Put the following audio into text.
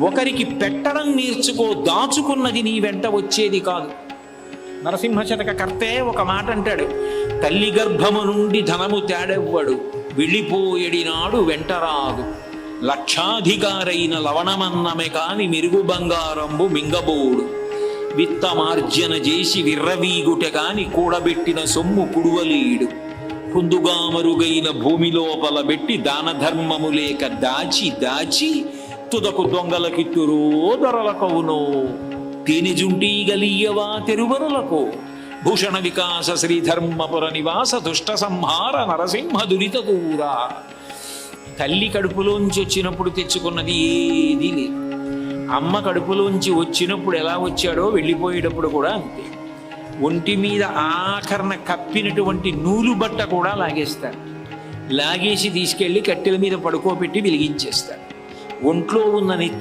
ఒకరికి పెట్టడం నేర్చుకో దాచుకున్నది నీ వెంట వచ్చేది కాదు. నరసింహశతక కర్తే ఒక మాట అంటాడు తల్లి గర్భము నుండి ధనము తేడెవ్వడు వెళ్ళిపోయడినాడు వెంటరాదు లక్షాధికారైన లవణమన్నమే కాని మెరుగు బంగారంబు మింగబోడు. విత్తమార్జన చేసి విర్రవీగుట కాని కూడబెట్టిన సొమ్ము కుడువలీడు కుందుగామరుగైన భూమి లోపల పెట్టి దాన ధర్మము లేక దాచి దాచి తుదకు దొంగలకిత్తురో ధరలకవును తేనె జుంటీ గలీయవా తెరువరులకు. భూషణ వికాస శ్రీధర్మపుర నివాస దుష్ట సంహార నరసింహ దురిత కూర. తల్లి కడుపులోంచి వచ్చినప్పుడు తెచ్చుకున్నది ఏదీ లేదు. అమ్మ కడుపులోంచి వచ్చినప్పుడు ఎలా వచ్చాడో వెళ్ళిపోయేటప్పుడు కూడా అంతే. ఒంటి మీద ఆఖరణ కప్పినటువంటి నూలు బట్ట కూడా లాగేస్తారు. లాగేసి తీసుకెళ్ళి కట్టెల మీద పడుకోబెట్టి వెలిగించేస్తారు. ఒంట్లో ఉన్న నెత్తు